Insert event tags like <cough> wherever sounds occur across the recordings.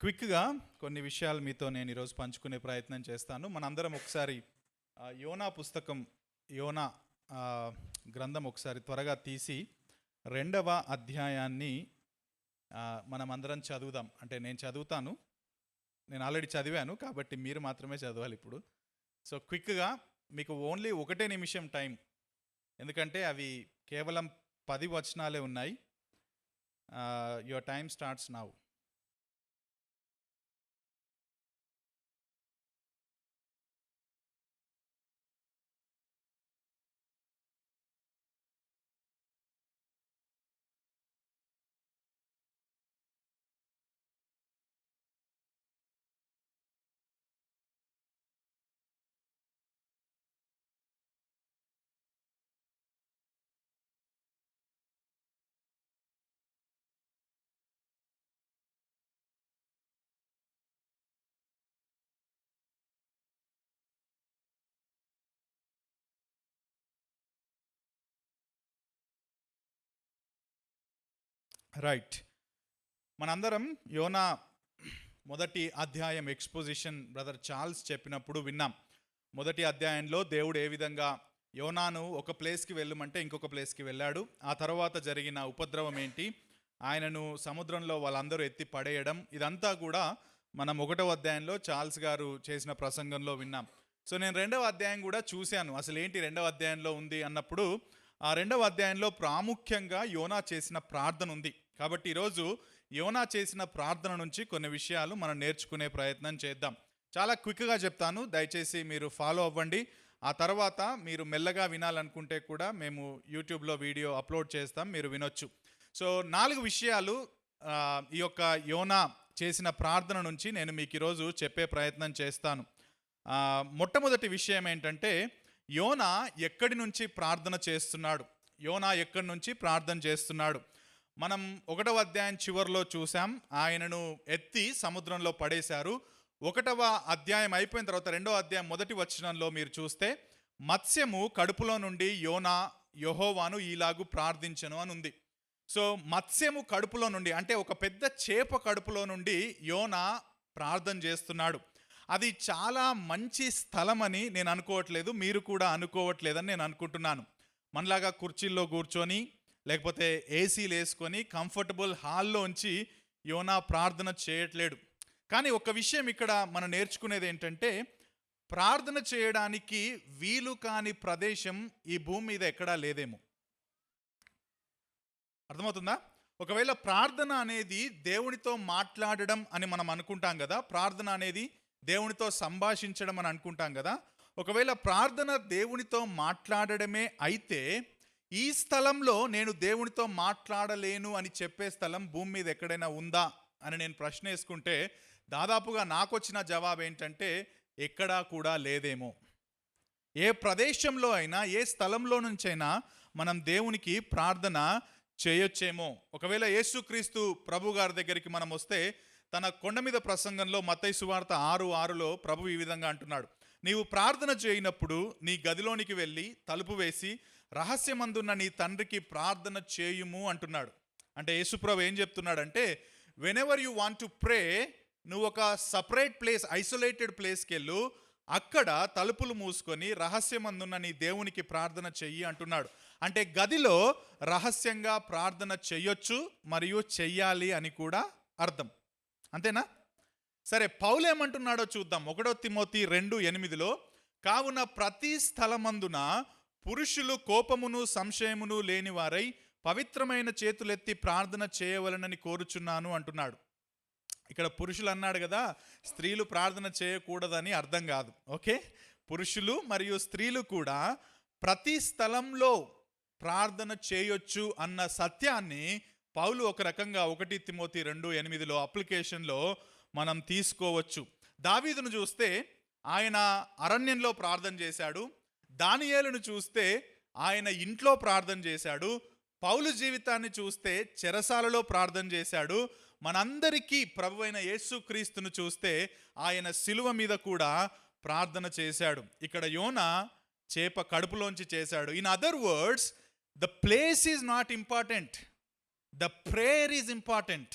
క్విక్గా కొన్ని విషయాలు మీతో నేను ఈరోజు పంచుకునే ప్రయత్నం చేస్తాను. మనందరం ఒకసారి యోనా పుస్తకం యోనా గ్రంథం ఒకసారి త్వరగా తీసి రెండవ అధ్యాయాన్ని మనం అందరం చదువుదాం. అంటే నేను చదువుతాను. నేను ఆల్రెడీ చదివాను కాబట్టి మీరు మాత్రమే చదవాలి ఇప్పుడు. సో క్విక్గా మీకు ఓన్లీ ఒకటే నిమిషం టైం. ఎందుకంటే అవి కేవలం పది వచనాలే ఉన్నాయి. Your time starts now. Right. మనందరం యోనా మొదటి అధ్యాయం ఎక్స్పోజిషన్ బ్రదర్ చార్ల్స్ చెప్పినప్పుడు విన్నాం. మొదటి అధ్యాయంలో దేవుడు ఏ విధంగా యోనాను ఒక ప్లేస్కి వెళ్ళమంటే ఇంకొక ప్లేస్కి వెళ్ళాడు. ఆ తర్వాత జరిగిన ఉపద్రవం ఏంటి? ఆయనను సముద్రంలో వాళ్ళందరూ ఎత్తి పడేయడం. ఇదంతా కూడా మనం ఒకటవ అధ్యాయంలో చార్ల్స్ గారు చేసిన ప్రసంగంలో విన్నాం. సో నేను రెండవ అధ్యాయం కూడా చూశాను. అసలు ఏంటి రెండవ అధ్యాయంలో ఉంది అన్నప్పుడు ఆ రెండవ అధ్యాయంలో ప్రాముఖ్యంగా యోనా చేసిన ప్రార్థన ఉంది. కాబట్టి ఈరోజు యోనా చేసిన ప్రార్థన నుంచి కొన్ని విషయాలు మనం నేర్చుకునే ప్రయత్నం చేద్దాం. చాలా క్విక్గా చెప్తాను దయచేసి మీరు ఫాలో అవ్వండి. ఆ తర్వాత మీరు మెల్లగా వినాలనుకుంటే కూడా మేము యూట్యూబ్లో వీడియో అప్లోడ్ చేస్తాం మీరు వినొచ్చు. సో నాలుగు విషయాలు ఈ యొక్క యోనా చేసిన ప్రార్థన నుంచి నేను మీకు ఈరోజు చెప్పే ప్రయత్నం చేస్తాను. మొట్టమొదటి విషయం ఏంటంటే యోనా ఎక్కడి నుంచి ప్రార్థన చేస్తున్నాడు? యోనా ఎక్కడి నుంచి ప్రార్థన చేస్తున్నాడు? మనం ఒకటవ అధ్యాయం చివరిలో చూసాం ఆయనను ఎత్తి సముద్రంలో పడేశారు. ఒకటవ అధ్యాయం అయిపోయిన తర్వాత రెండవ అధ్యాయం మొదటి వచనంలో మీరు చూస్తే మత్స్యము కడుపులో నుండి యోనా యహోవాను ఈలాగు ప్రార్థించను అని ఉంది. సో మత్స్యము కడుపులో నుండి అంటే ఒక పెద్ద చేప కడుపులో నుండి యోనా ప్రార్థన చేస్తున్నాడు. అది చాలా మంచి స్థలమని నేను అనుకోవట్లేదు మీరు కూడా అనుకోవట్లేదని నేను అనుకుంటున్నాను. మనలాగా కుర్చీల్లో కూర్చొని లేకపోతే ఏసీలు వేసుకొని కంఫర్టబుల్ హాల్లోంచి యోనా ప్రార్థన చేయట్లేడు. కానీ ఒక విషయం ఇక్కడ మనం నేర్చుకునేది ఏంటంటే ప్రార్థన చేయడానికి వీలు కాని ప్రదేశం ఈ భూమి మీద ఎక్కడా లేదేమో. అర్థమవుతుందా? ఒకవేళ ప్రార్థన అనేది దేవునితో మాట్లాడడం అని మనం అనుకుంటాం కదా ప్రార్థన అనేది దేవునితో సంభాషించడం అని అనుకుంటాం కదా ఒకవేళ ప్రార్థన దేవునితో మాట్లాడడమే అయితే ఈ స్థలంలో నేను దేవునితో మాట్లాడలేను అని చెప్పే స్థలం భూమి మీద ఎక్కడైనా ఉందా అని నేను ప్రశ్న వేసుకుంటే దాదాపుగా నాకు వచ్చిన జవాబు ఏంటంటే ఎక్కడా కూడా లేదేమో. ఏ ప్రదేశంలో అయినా ఏ స్థలంలో నుంచైనా మనం దేవునికి ప్రార్థన చేయొచ్చేమో. ఒకవేళ యేసుక్రీస్తు ప్రభు గారి దగ్గరికి మనం వస్తే తన కొండ మీద ప్రసంగంలో మత్తయి సువార్త ఆరు ఆరులో ప్రభు ఈ విధంగా అంటున్నాడు. నీవు ప్రార్థన చేయనప్పుడు నీ గదిలోనికి వెళ్ళి తలుపు వేసి రహస్యమందున్న నీ తండ్రికి ప్రార్థన చేయుము అంటున్నాడు. అంటే యేసుప్రభు ఏం చెప్తున్నాడంటే whenever you want to pray నువ్వు ఒక సపరేట్ ప్లేస్ ఐసోలేటెడ్ ప్లేస్కి వెళ్ళు అక్కడ తలుపులు మూసుకొని రహస్యమందున్న నీ దేవునికి ప్రార్థన చెయ్యి అంటున్నాడు. అంటే గదిలో రహస్యంగా ప్రార్థన చెయ్యొచ్చు మరియు చెయ్యాలి అని కూడా అర్థం. అంతేనా? సరే పౌలేమంటున్నాడో చూద్దాం. ఒకటో తిమోతి రెండు ఎనిమిదిలో కావున ప్రతి స్థలమందున పురుషులు కోపమును సంశయమును లేని వారై పవిత్రమైన చేతులెత్తి ప్రార్థన చేయవలనని కోరుచున్నాను అంటున్నాడు. ఇక్కడ పురుషులు అన్నాడు కదా స్త్రీలు ప్రార్థన చేయకూడదని అర్థం కాదు. ఓకే? పురుషులు మరియు స్త్రీలు కూడా ప్రతి స్థలంలో ప్రార్థన చేయొచ్చు అన్న సత్యాన్ని పౌలు ఒక రకంగా ఒకటి తిమోతి రెండు ఎనిమిదిలో అప్లికేషన్లో మనం తీసుకోవచ్చు. దావీదును చూస్తే ఆయన అరణ్యంలో ప్రార్థన చేశాడు. దానియేలును చూస్తే ఆయన ఇంట్లో ప్రార్థన చేశాడు. పౌలు జీవితాన్ని చూస్తే చెరసాలలో ప్రార్థన చేశాడు. మనందరికీ ప్రభు అయిన యేసుక్రీస్తును చూస్తే ఆయన శిలువ మీద కూడా ప్రార్థన చేశాడు. ఇక్కడ యోన చేప కడుపులోంచి చేశాడు. In other words the place is not important the prayer is important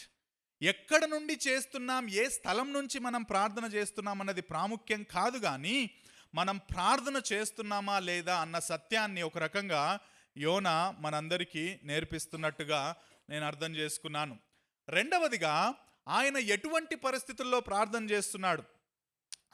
ఎక్కడ నుండి చేస్తున్నాం? ఏ స్థలం నుంచి మనం ప్రార్థన చేస్తున్నాం? అన్నది ప్రాముఖ్యం కాదు కానీ మనం ప్రార్థన చేస్తున్నామా లేదా అన్న సత్యాన్ని ఒక రకంగా యోన మనందరికీ నేర్పిస్తున్నట్టుగా నేను అర్థం చేసుకున్నాను. రెండవదిగా ఆయన ఎటువంటి పరిస్థితుల్లో ప్రార్థన చేస్తున్నాడు?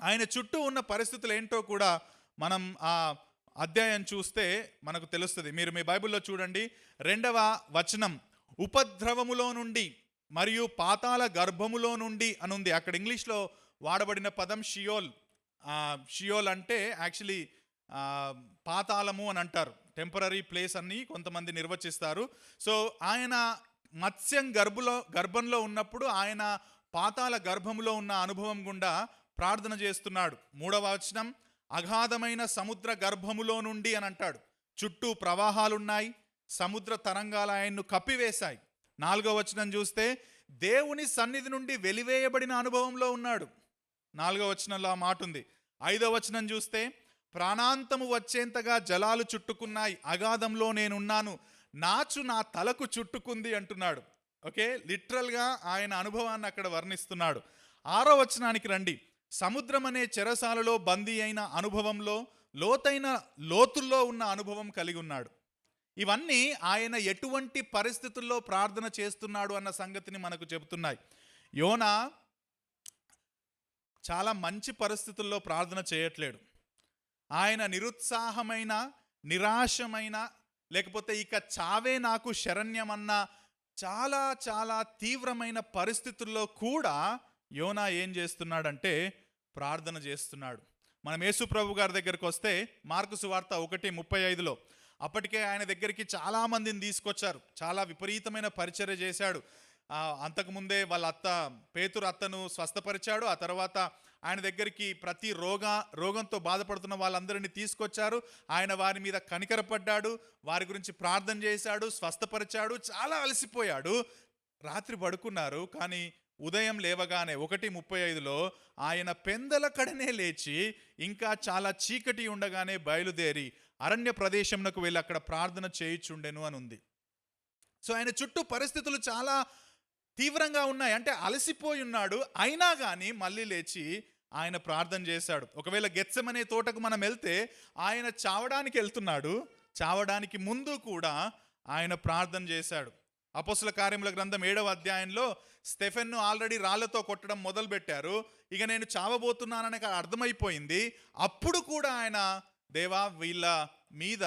ఆయన చుట్టూ ఉన్న పరిస్థితులు ఏంటో కూడా మనం ఆ అధ్యాయం చూస్తే మనకు తెలుస్తుంది. మీరు మీ బైబిల్లో చూడండి. రెండవ వచనం ఉపద్రవములో నుండి మరియు పాతాల గర్భములో నుండి అని ఉంది అక్కడ ఇంగ్లీష్లో వాడబడిన పదం షియోల్. షియోల్ అంటే యాక్చువల్లీ పాతాళము అని అంటారు. టెంపరీ ప్లేస్ అని కొంతమంది నిర్వచిస్తారు. సో ఆయన మత్స్యం గర్భలో గర్భంలో ఉన్నప్పుడు ఆయన పాతాల గర్భంలో ఉన్న అనుభవం గుండా ప్రార్థన చేస్తున్నాడు. మూడవ వచనం అగాధమైన సముద్ర గర్భములో నుండి అని అంటాడు. చుట్టూ ప్రవాహాలున్నాయి సముద్ర తరంగాలు ఆయన్ను కప్పివేశాయి. నాలుగవ వచనం చూస్తే దేవుని సన్నిధి నుండి వెలివేయబడిన అనుభవంలో ఉన్నాడు. నాలుగో వచనంలో ఆ మాట ఉంది. ఐదో వచనం చూస్తే ప్రాణాంతము వచ్చేంతగా జలాలు చుట్టుకున్నాయి అగాధంలో నేనున్నాను నాచు నా తలకు చుట్టుకుంది అంటున్నాడు. ఓకే? లిటరల్గా ఆయన అనుభవాన్ని అక్కడ వర్ణిస్తున్నాడు. ఆరో వచనానికి రండి. సముద్రం అనే చెరసాలలో బందీ అయిన అనుభవంలో లోతైన లోతుల్లో ఉన్న అనుభవం కలిగి ఉన్నాడు. ఇవన్నీ ఆయన ఎటువంటి పరిస్థితుల్లో ప్రార్థన చేస్తున్నాడు అన్న సంగతిని మనకు చెబుతున్నాయి. యోనా చాలా మంచి పరిస్థితుల్లో ప్రార్థన చేయట్లేడు. ఆయన నిరుత్సాహమైన నిరాశమైన లేకపోతే ఇక చావే నాకు శరణ్యమన్న చాలా చాలా తీవ్రమైన పరిస్థితుల్లో కూడా యోనా ఏం చేస్తున్నాడంటే ప్రార్థన చేస్తున్నాడు. మనం యేసుప్రభు గారి దగ్గరికి వస్తే మార్కు సువార్త ఒకటి ముప్పై ఐదులో అప్పటికే ఆయన దగ్గరికి చాలా మందిని తీసుకొచ్చారు. చాలా విపరీతమైన పరిచర్య చేశాడు. అంతకుముందే వాళ్ళ అత్త పేతురు అత్తను స్వస్థపరిచాడు. ఆ తర్వాత ఆయన దగ్గరికి ప్రతి రోగ రోగంతో బాధపడుతున్న వాళ్ళందరినీ తీసుకొచ్చారు. ఆయన వారి మీద కనికరపడ్డాడు. వారి గురించి ప్రార్థన చేశాడు స్వస్థపరిచాడు చాలా అలసిపోయాడు. రాత్రి పడుకున్నారు కానీ ఉదయం లేవగానే ఒకటి ముప్పై ఐదులో ఆయన పెందల కడనే లేచి ఇంకా చాలా చీకటి ఉండగానే బయలుదేరి అరణ్య ప్రదేశంకు వెళ్ళి అక్కడ ప్రార్థన చేయుచుండెను అని ఉంది సో ఆయన చుట్టూ పరిస్థితులు చాలా తీవ్రంగా ఉన్నాయి. అంటే అలసిపోయి ఉన్నాడు. అయినా కానీ మళ్ళీ లేచి ఆయన ప్రార్థన చేశాడు. ఒకవేళ గెచ్చమనే తోటకు మనం వెళ్తే ఆయన చావడానికి వెళ్తున్నాడు. చావడానికి ముందు కూడా ఆయన ప్రార్థన చేశాడు. అపోసుల కార్యముల గ్రంథం ఏడవ అధ్యాయంలో స్టెఫెన్ను ఆల్రెడీ రాళ్ళతో కొట్టడం మొదలుపెట్టారు ఇక నేను చావబోతున్నానని అర్థమైపోయింది. అప్పుడు కూడా ఆయన దేవా వీళ్ళ మీద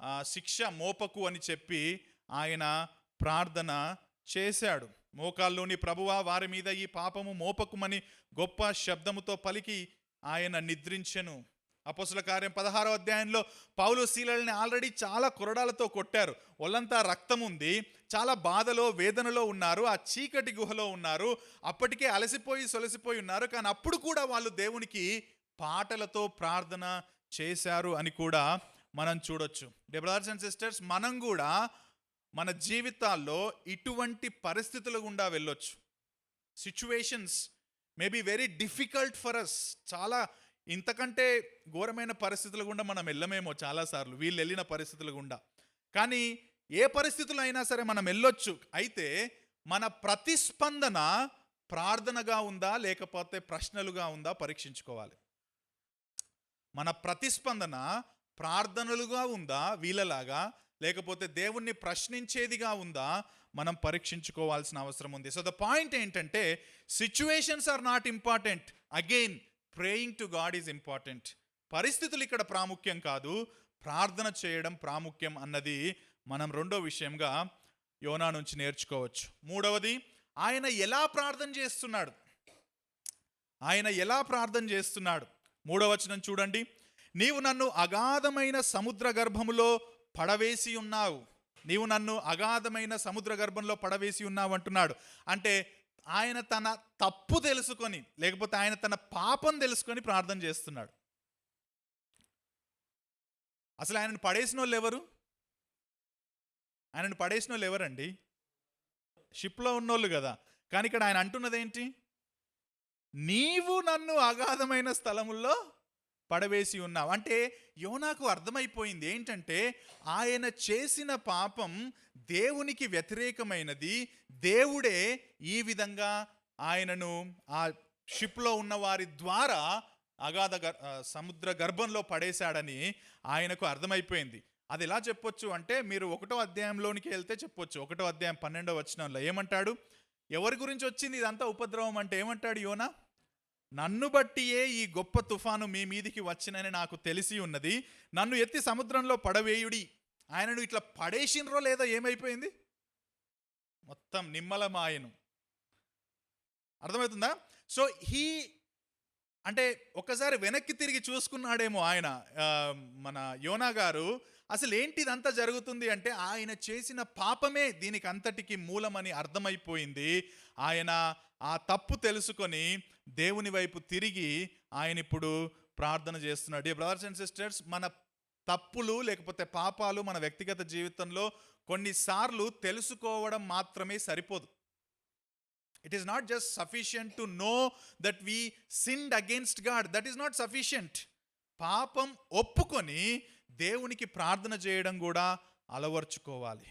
ఆ, శిక్ష మోపకు అని చెప్పి ఆయన ప్రార్థన చేశాడు. మోకాల్లోని ప్రభువా వారి మీద ఈ పాపము మోపకుమని గొప్ప శబ్దముతో పలికి ఆయన నిద్రించెను. అపోసుల కార్యం పదహారో అధ్యాయంలో పౌలు శీలల్ని ఆల్రెడీ చాలా కొరడాలతో కొట్టారు. ఒళ్ళంతా రక్తం ఉంది. చాలా బాధలో వేదనలో ఉన్నారు. ఆ చీకటి గుహలో ఉన్నారు. అప్పటికే అలసిపోయి సొలసిపోయి ఉన్నారు. కానీ అప్పుడు కూడా వాళ్ళు దేవునికి పాటలతో ప్రార్థన చేశారు అని కూడా మనం చూడొచ్చు. డెబ్రదర్స్ అండ్ సిస్టర్స్ మనం కూడా మన జీవితాల్లో ఇటువంటి పరిస్థితుల గుండా వెళ్ళొచ్చు. Situations may be very difficult for us చాలా ఇంతకంటే ఘోరమైన పరిస్థితుల గుండా మనం వెళ్ళమేమో చాలాసార్లు. వీళ్ళు వెళ్ళిన పరిస్థితుల గుండా. కానీ ఏ పరిస్థితులు అయినా సరే మనం వెళ్ళొచ్చు. అయితే మన ప్రతిస్పందన ప్రార్థనగా ఉందా లేకపోతే ప్రశ్నలుగా ఉందా పరీక్షించుకోవాలి. మన ప్రతిస్పందన ప్రార్థనలుగా ఉందా వీళ్ళలాగా లేకపోతే దేవుణ్ణి ప్రశ్నించేదిగా ఉందా? మనం పరీక్షించుకోవాల్సిన అవసరం ఉంది. సో ద పాయింట్ ఏంటంటే situations are not important again praying to God is important పరిస్థితులు ఇక్కడ ప్రాముఖ్యం కాదు. ప్రార్థన చేయడం ప్రాముఖ్యం అన్నది మనం రెండో విషయంగా యోనా నుంచి నేర్చుకోవచ్చు. మూడవది ఆయన ఎలా ప్రార్థన చేస్తున్నాడు? ఆయన ఎలా ప్రార్థన చేస్తున్నాడు? మూడవచనం చూడండి. నీవు నన్ను అగాధమైన సముద్ర గర్భములో పడవేసి ఉన్నావు. నీవు నన్ను అగాధమైన సముద్ర గర్భంలో పడవేసి ఉన్నావు అంటున్నాడు. అంటే ఆయన తన తప్పు తెలుసుకొని లేకపోతే ఆయన తన పాపం తెలుసుకొని ప్రార్థన చేస్తున్నాడు. అసలు ఆయనను పడేసిన వాళ్ళు ఎవరు? ఆయనను పడేసిన వాళ్ళు ఎవరండి? షిప్లో ఉన్నోళ్ళు కదా. కానీ ఇక్కడ ఆయన అంటున్నది ఏంటి నీవు నన్ను అగాధమైన స్థలముల్లో పడవేసి ఉన్నావు. అంటే యోనాకు అర్థమైపోయింది ఏంటంటే ఆయన చేసిన పాపం దేవునికి వ్యతిరేకమైనది. దేవుడే ఈ విధంగా ఆయనను ఆ షిప్లో ఉన్న వారి ద్వారా అగాధ గర్- సముద్ర గర్భంలో పడేశాడని ఆయనకు అర్థమైపోయింది. అది ఎలా చెప్పొచ్చు అంటే మీరు ఒకటో అధ్యాయంలోనికి వెళ్తే చెప్పొచ్చు. ఒకటో అధ్యాయం పన్నెండో వచనంలో ఏమంటాడు? ఎవరి గురించి వచ్చింది ఇదంతా ఉపద్రవం అంటే ఏమంటాడు యోనా? నన్ను బట్టియే ఈ గొప్ప తుఫాను మీ మీదికి వచ్చినని నాకు తెలిసి ఉన్నది. నన్ను ఎత్తి సముద్రంలో పడవేయుడి. ఆయనను ఇట్లా పడేసినరో లేదో ఏమైపోయింది? మొత్తం నిమ్మలమాయను. అర్థమవుతుందా? సో హీ అంటే ఒకసారి వెనక్కి తిరిగి చూసుకున్నాడేమో ఆయన మన యోనా గారు. అసలు ఏంటి ఇదంతా జరుగుతుంది అంటే ఆయన చేసిన పాపమే దీనికి అంతటికి మూలమని అర్థమైపోయింది. ఆయన ఆ తప్పు తెలుసుకొని దేవుని వైపు తిరిగి ఆయన ఇప్పుడు ప్రార్థన చేస్తున్నాడు. బ్రదర్స్ అండ్ సిస్టర్స్ మన తప్పులు లేకపోతే పాపాలు మన వ్యక్తిగత జీవితంలో కొన్నిసార్లు తెలుసుకోవడం మాత్రమే సరిపోదు. It is not just sufficient to know that we sinned against God that is not sufficient పాపం ఒప్పుకొని దేవునికి ప్రార్థన చేయడం కూడా అలవర్చుకోవాలి.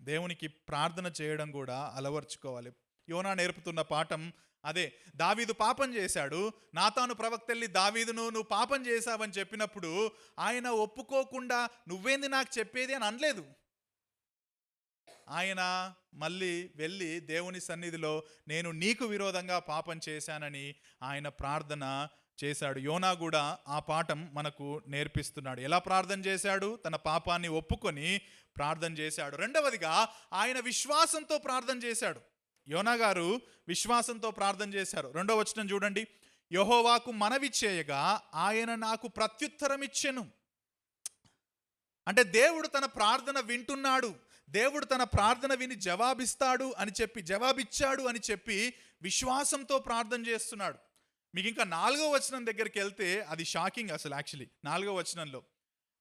దేవునికి ప్రార్థన చేయడం కూడా అలవర్చుకోవాలి. యోనా నేర్పుతున్న పాఠం అదే దావీదు పాపం చేశాడు నాతాను ప్రవక్తెల్లి దావీదును నువ్వు పాపం చేశావని చెప్పినప్పుడు ఆయన ఒప్పుకోకుండా నువ్వేంది నాకు చెప్పేది అని అనలేదు. ఆయన మళ్ళీ వెళ్ళి దేవుని సన్నిధిలో నేను నీకు విరోధంగా పాపం చేశానని ఆయన ప్రార్థన చేశాడు. యోనా కూడా ఆ పాఠం మనకు నేర్పిస్తున్నాడు. ఎలా ప్రార్థన చేశాడు? తన పాపాన్ని ఒప్పుకొని ప్రార్థన చేశాడు. రెండవదిగా ఆయన విశ్వాసంతో ప్రార్థన చేశాడు. యోనా గారు విశ్వాసంతో ప్రార్థన చేశారు. రెండవ వచనం చూడండి. యహోవాకు మనవి చేయగా ఆయన నాకు ప్రత్యుత్తరం ఇచ్చెను అంటే దేవుడు తన ప్రార్థన వింటున్నాడు. దేవుడు తన ప్రార్థన విని జవాబిస్తాడు అని చెప్పి జవాబిచ్చాడు అని చెప్పి విశ్వాసంతో ప్రార్థన చేస్తున్నాడు. మీకు ఇంకా నాలుగో వచనం దగ్గరికి వెళ్తే అది షాకింగ్ అసలు యాక్చువల్లీ. నాలుగో వచనంలో.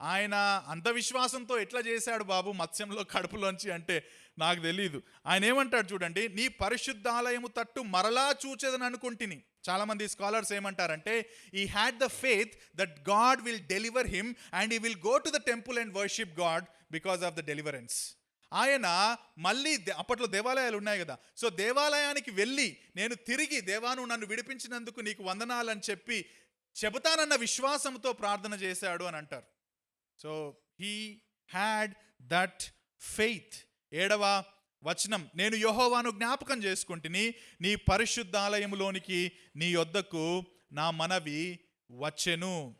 ఆయన అంధవిశ్వాసంతో ఎట్లా చేశాడు బాబు మత్స్యంలో కడుపులోంచి అంటే నాకు తెలియదు ఆయన ఏమంటాడు చూడండి నీ పరిశుద్ధాలయము తట్టు మరలా చూచేదని అనుకుంటుని. చాలామంది స్కాలర్స్ ఏమంటారంటే he had the faith that God will deliver him and he will go to the temple and worship God because of the deliverance ఆయన మళ్ళీ దే- అప్పట్లో దేవాలయాలు ఉన్నాయి కదా. సో దేవాలయానికి వెళ్ళి నేను తిరిగి దేవాను నన్ను విడిపించినందుకు నీకు వందనాలని చెప్పి చెబుతానన్న విశ్వాసంతో ప్రార్థన చేశాడు అని అంటారు. So he had that faith. ఏడవ వచనం నేను యహోవాను జ్ఞాపకం చేసుకుంటుని నీ పరిశుద్ధాలయంలోనికి నీ యొద్దకు నా మనవి వచ్చెను.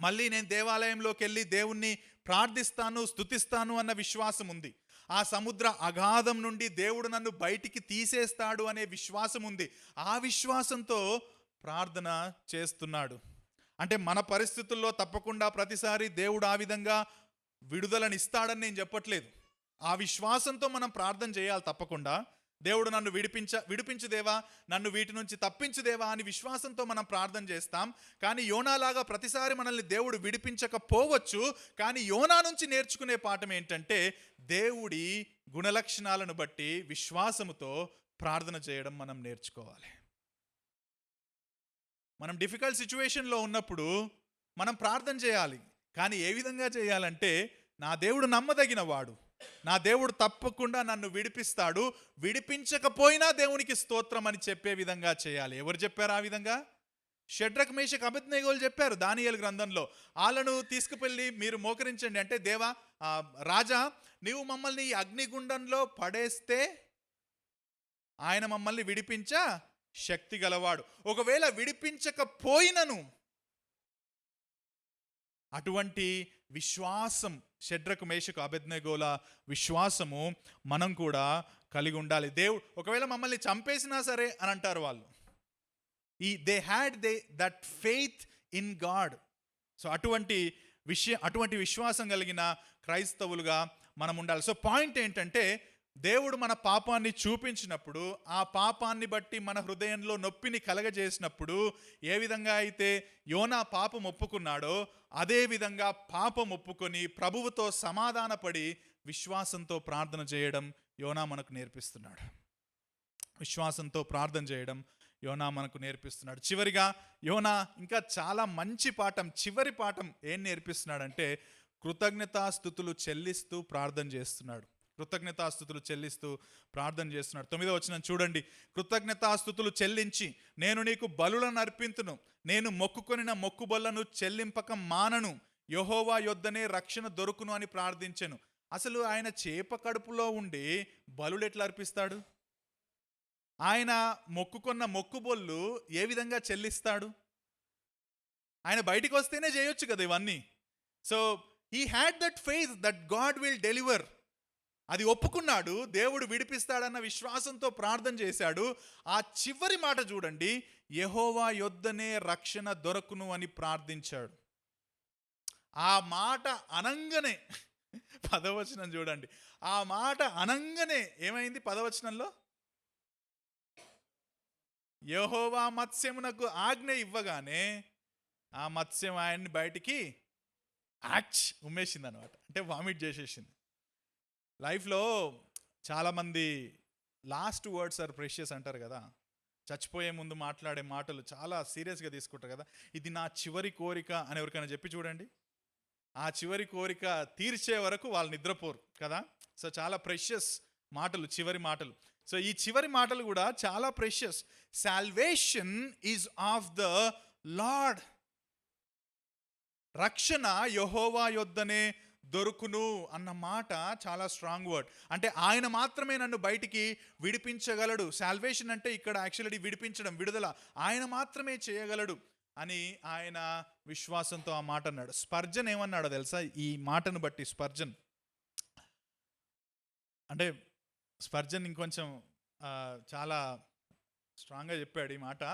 మళ్ళీ నేను దేవాలయంలోకి వెళ్ళి దేవుణ్ణి ప్రార్థిస్తాను స్తుతిస్తాను అన్న విశ్వాసం ఉంది. ఆ సముద్ర అగాధం నుండి దేవుడు నన్ను బయటికి తీసేస్తాడు అనే విశ్వాసం ఉంది. ఆ విశ్వాసంతో ప్రార్థన చేస్తున్నాడు. అంటే మన పరిస్థితుల్లో తప్పకుండా ప్రతిసారి దేవుడు ఆ విధంగా విడుదలనిస్తాడని నేను చెప్పట్లేదు. ఆ విశ్వాసంతో మనం ప్రార్థన చేయాలి తప్పకుండా. దేవుడు నన్ను విడిపించ విడిపించుదేవా? నన్ను వీటి నుంచి తప్పించుదేవా అని విశ్వాసంతో మనం ప్రార్థన చేస్తాం. కానీ యోనాలాగా ప్రతిసారి మనల్ని దేవుడు విడిపించకపోవచ్చు. కానీ యోనా నుంచి నేర్చుకునే పాఠం ఏంటంటే దేవుడి గుణలక్షణాలను బట్టి విశ్వాసముతో ప్రార్థన చేయడం మనం నేర్చుకోవాలి. మనం డిఫికల్ట్ సిచ్యువేషన్లో ఉన్నప్పుడు మనం ప్రార్థన చేయాలి. కానీ ఏ విధంగా చేయాలంటే నా దేవుడు నమ్మదగిన వాడు నా దేవుడు తప్పకుండా నన్ను విడిపిస్తాడు. విడిపించకపోయినా దేవునికి స్తోత్రం అని చెప్పే విధంగా చేయాలి. ఎవరు చెప్పారు ఆ విధంగా? షడ్రక్ మేషక్ అభిజ్ఞగోలు చెప్పారు దానియలు గ్రంథంలో. వాళ్ళను తీసుకుపెళ్ళి మీరు మోకరించండి అంటే దేవా ఆ, రాజా నీవు మమ్మల్ని అగ్నిగుండంలో పడేస్తే ఆయన మమ్మల్ని విడిపించ శక్తి గలవాడు. ఒకవేళ విడిపించకపోయినను అటువంటి విశ్వాసం షడ్రకు మేషకు అభిజ్ఞగోల విశ్వాసము మనం కూడా కలిగి ఉండాలి. దేవుడు ఒకవేళ మమ్మల్ని చంపేసినా సరే అని అంటారు వాళ్ళు. ఈ they had they that faith in God so అటువంటి విషయం అటువంటి విశ్వాసం కలిగిన క్రైస్తవులుగా మనం ఉండాలి. సో పాయింట్ ఏంటంటే దేవుడు మన పాపాన్ని చూపించినప్పుడు ఆ పాపాన్ని బట్టి మన హృదయంలో నొప్పిని కలగజేసినప్పుడు ఏ విధంగా అయితే యోనా పాపం ఒప్పుకున్నాడో అదేవిధంగా పాపం ఒప్పుకొని ప్రభువుతో సమాధానపడి విశ్వాసంతో ప్రార్థన చేయడం యోనా మనకు నేర్పిస్తున్నాడు. విశ్వాసంతో ప్రార్థన చేయడం యోనా మనకు నేర్పిస్తున్నాడు. చివరిగా యోనా ఇంకా చాలా మంచి పాఠం చివరి పాఠం ఏం నేర్పిస్తున్నాడంటే కృతజ్ఞతాస్థుతులు చెల్లిస్తూ ప్రార్థన చేస్తున్నాడు. కృతజ్ఞతాస్థుతులు చెల్లిస్తూ ప్రార్థన చేస్తున్నాడు. తొమ్మిదో వచ్చిన చూడండి. కృతజ్ఞతాస్థుతులు చెల్లించి నేను నీకు బలులను అర్పింతును. నేను మొక్కుకొనిన మొక్కుబల్లను చెల్లింపక మానను. యహోవా యొద్దనే రక్షణ దొరుకును అని ప్రార్థించెను. అసలు ఆయన చేప కడుపులో ఉండి బలులు ఎట్లా అర్పిస్తాడు? ఆయన మొక్కుకున్న మొక్కుబొల్లు ఏ విధంగా చెల్లిస్తాడు? ఆయన బయటికి వస్తేనే చేయొచ్చు కదా ఇవన్నీ. So he had that faith that God will deliver అది ఒప్పుకున్నాడు దేవుడు విడిపిస్తాడన్న విశ్వాసంతో ప్రార్థన చేశాడు. ఆ చివరి మాట చూడండి యహోవా యొద్దనే రక్షణ దొరకును అని ప్రార్థించాడు. ఆ మాట అనంగనే పదవచనం చూడండి. ఆ మాట అనంగనే ఏమైంది పదవచనంలో? యహోవా మత్స్యమునకు ఆజ్ఞ ఇవ్వగానే ఆ మత్స్యం ఆయన్ని బయటికి యాచ్ ఉమ్మేసింది అనమాట అంటే వామిట్ చేసేసింది. లైఫ్లో చాలామంది లాస్ట్ వర్డ్స్ ఆర్ ప్రెషియస్ అంటారు కదా. చచ్చిపోయే ముందు మాట్లాడే మాటలు చాలా సీరియస్గా తీసుకుంటారు కదా. ఇది నా చివరి కోరిక అని ఎవరికైనా చెప్పి చూడండి. ఆ చివరి కోరిక తీర్చే వరకు వాళ్ళు నిద్రపోరు కదా. సో చాలా ప్రెషియస్ మాటలు చివరి మాటలు. సో ఈ చివరి మాటలు కూడా చాలా precious. Salvation is of the Lord రక్షణ యహోవా యొద్దనే దొరుకును అన్న మాట చాలా స్ట్రాంగ్ వర్డ్ అంటే ఆయన మాత్రమే నన్ను బయటికి విడిపించగలడు. సాల్వేషన్ అంటే ఇక్కడ యాక్చువల్లీ విడిపించడం విడుదల. ఆయన మాత్రమే చేయగలడు అని ఆయన విశ్వాసంతో ఆ మాట అన్నాడు. స్పర్జన్ ఏమన్నాడో తెలుసా? ఈ మాటను బట్టి స్పర్జన్. అంటే స్పర్జన్ ఇంకొంచెం చాలా స్ట్రాంగ్గా చెప్పాడు ఈ మాట.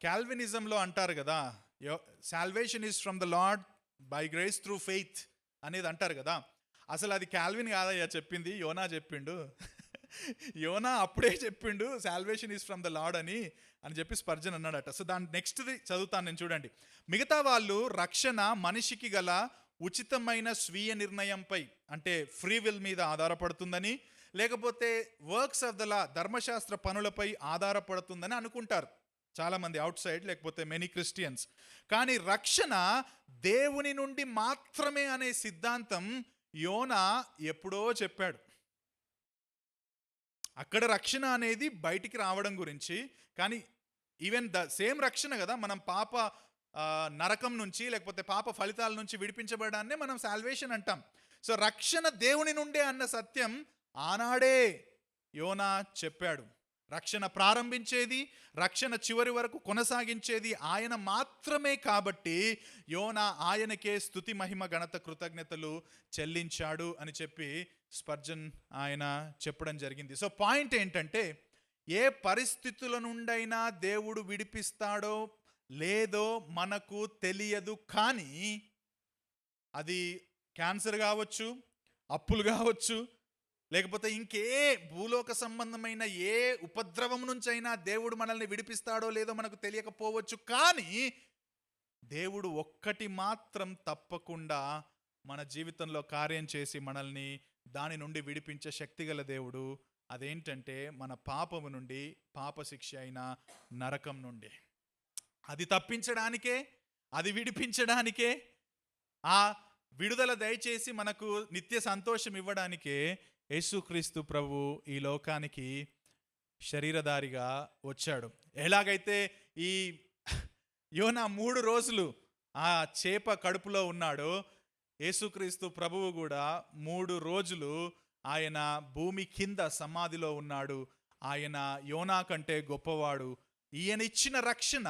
క్యాల్వినిజంలో అంటారు కదా salvation is from the Lord by grace through faith అనేది అంటారు కదా. అసలు అది క్యాల్విన్ కాదయ్యా చెప్పింది యోనా చెప్పిండు. <laughs> యోనా అప్పుడే చెప్పిండు salvation is from the Lord అని అని చెప్పి స్పర్జన్ అన్నాడట. సో దాని నెక్స్ట్ది చదువుతాను నేను చూడండి. మిగతా వాళ్ళు రక్షణ మనిషికి గల ఉచితమైన స్వీయ నిర్ణయంపై అంటే ఫ్రీ విల్ మీద ఆధారపడుతుందని లేకపోతే వర్క్స్ ఆఫ్ ద లా ధర్మశాస్త్ర పనులపై ఆధారపడుతుందని అనుకుంటారు. చాలామంది అవుట్ సైడ్ లేకపోతే మెనీ క్రిస్టియన్స్ కానీ రక్షణ దేవుని నుండి మాత్రమే అనే సిద్ధాంతం యోనా ఎప్పుడో చెప్పాడు. అక్కడ రక్షణ అనేది బయటికి రావడం గురించి కానీ ఈవెన్ ద సేమ్ రక్షణ కదా మనం పాప నరకం నుంచి లేకపోతే పాప ఫలితాల నుంచి విడిపించబడాన్నే మనం సాల్వేషన్ అంటాం. సో రక్షణ దేవుని నుండే అన్న సత్యం ఆనాడే యోనా చెప్పాడు. రక్షణ ప్రారంభించేది రక్షణ చివరి వరకు కొనసాగించేది ఆయన మాత్రమే కాబట్టి యోన ఆయనకే స్తుతి మహిమ ఘనత కృతజ్ఞతలు చెల్లించాడు అని చెప్పి స్పర్జన్ ఆయన చెప్పడం జరిగింది. సో పాయింట్ ఏంటంటే ఏ పరిస్థితుల నుండైనా దేవుడు విడిపిస్తాడో లేదో మనకు తెలియదు కానీ అది క్యాన్సర్ కావచ్చు అప్పులు కావచ్చు లేకపోతే ఇంకే భూలోక సంబంధమైన ఏ ఉపద్రవం నుంచైనా దేవుడు మనల్ని విడిపిస్తాడో లేదో మనకు తెలియకపోవచ్చు కానీ దేవుడు ఒక్కటి మాత్రం తప్పకుండా మన జీవితంలో కార్యం చేసి మనల్ని దాని నుండి విడిపించే శక్తిగల దేవుడు అదేంటంటే మన పాపము నుండి పాపశిక్ష అయిన నరకం నుండి. అది తప్పించడానికే అది విడిపించడానికే ఆ విడుదల దయచేసి మనకు నిత్య సంతోషం ఇవ్వడానికే యేసుక్రీస్తు ప్రభు ఈ లోకానికి శరీరధారిగా వచ్చాడు. ఎలాగైతే ఈ యోనా మూడు రోజులు ఆ చేప కడుపులో ఉన్నాడో యేసుక్రీస్తు ప్రభువు కూడా మూడు రోజులు ఆయన భూమి కింద సమాధిలో ఉన్నాడు. ఆయన యోనా కంటే గొప్పవాడు. ఈయన ఇచ్చిన రక్షణ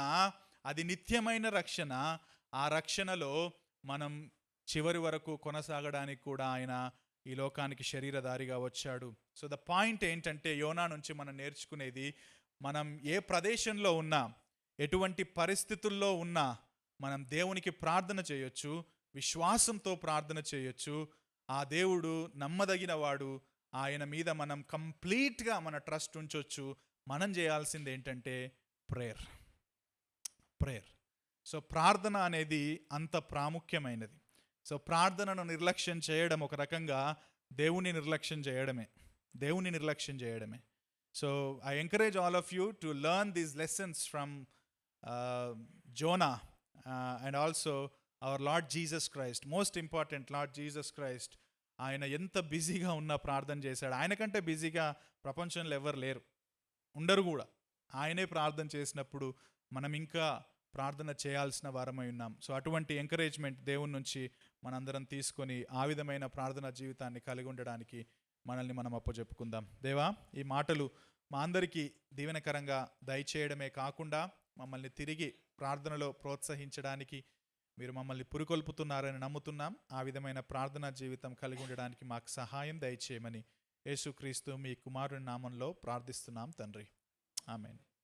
అది నిత్యమైన రక్షణ. ఆ రక్షణలో మనం చివరి వరకు కొనసాగడానికి కూడా ఆయన ఈ లోకానికి శరీరధారిగా వచ్చాడు. సో ద పాయింట్ ఏంటంటే యోనా నుంచి మనం నేర్చుకునేది మనం ఏ ప్రదేశంలో ఉన్నా ఎటువంటి పరిస్థితుల్లో ఉన్నా మనం దేవునికి ప్రార్థన చేయొచ్చు విశ్వాసంతో ప్రార్థన చేయొచ్చు. ఆ దేవుడు నమ్మదగిన వాడు ఆయన మీద మనం కంప్లీట్గా మన ట్రస్ట్ ఉంచొచ్చు. మనం చేయాల్సింది ఏంటంటే ప్రేయర్. ప్రేయర్. సో ప్రార్థన అనేది అంత ప్రాముఖ్యమైనది. సో ప్రార్థనను నిర్లక్ష్యం చేయడం ఒక రకంగా దేవుని నిర్లక్ష్యం చేయడమే. దేవుని నిర్లక్ష్యం చేయడమే. So I encourage all of you to learn these lessons from Jonah and also our Lord Jesus Christ. Most important Lord Jesus Christ ఆయన ఎంత బిజీగా ఉన్న ప్రార్థన చేశాడు. ఆయన కంటే బిజీగా ప్రపంచంలో ఎవరు లేరు. ఉండరు కూడా. ఆయనే ప్రార్థన చేసినప్పుడు మనం ఇంకా ప్రార్థన చేయాల్సిన వారమై ఉన్నాం. సో అటువంటి ఎంకరేజ్మెంట్ దేవుని నుంచి మనందరం తీసుకొని ఆ విధమైన ప్రార్థన జీవితాన్ని కలిగి ఉండడానికి మనల్ని మనం అప్పచెప్పుకుందాం దేవా ఈ మాటలు మా అందరికీ దీవెనకరంగా దయచేయడమే కాకుండా మమ్మల్ని తిరిగి ప్రార్థనలో ప్రోత్సహించడానికి మీరు మమ్మల్ని పురికొల్పుతున్నారని నమ్ముతున్నాం. ఆ విధమైన ప్రార్థనా జీవితం కలిగి ఉండడానికి మాకు సహాయం దయచేయమని యేసుక్రీస్తు మీ కుమారుని నామంలో ప్రార్థిస్తున్నాం తండ్రి. ఆమెను.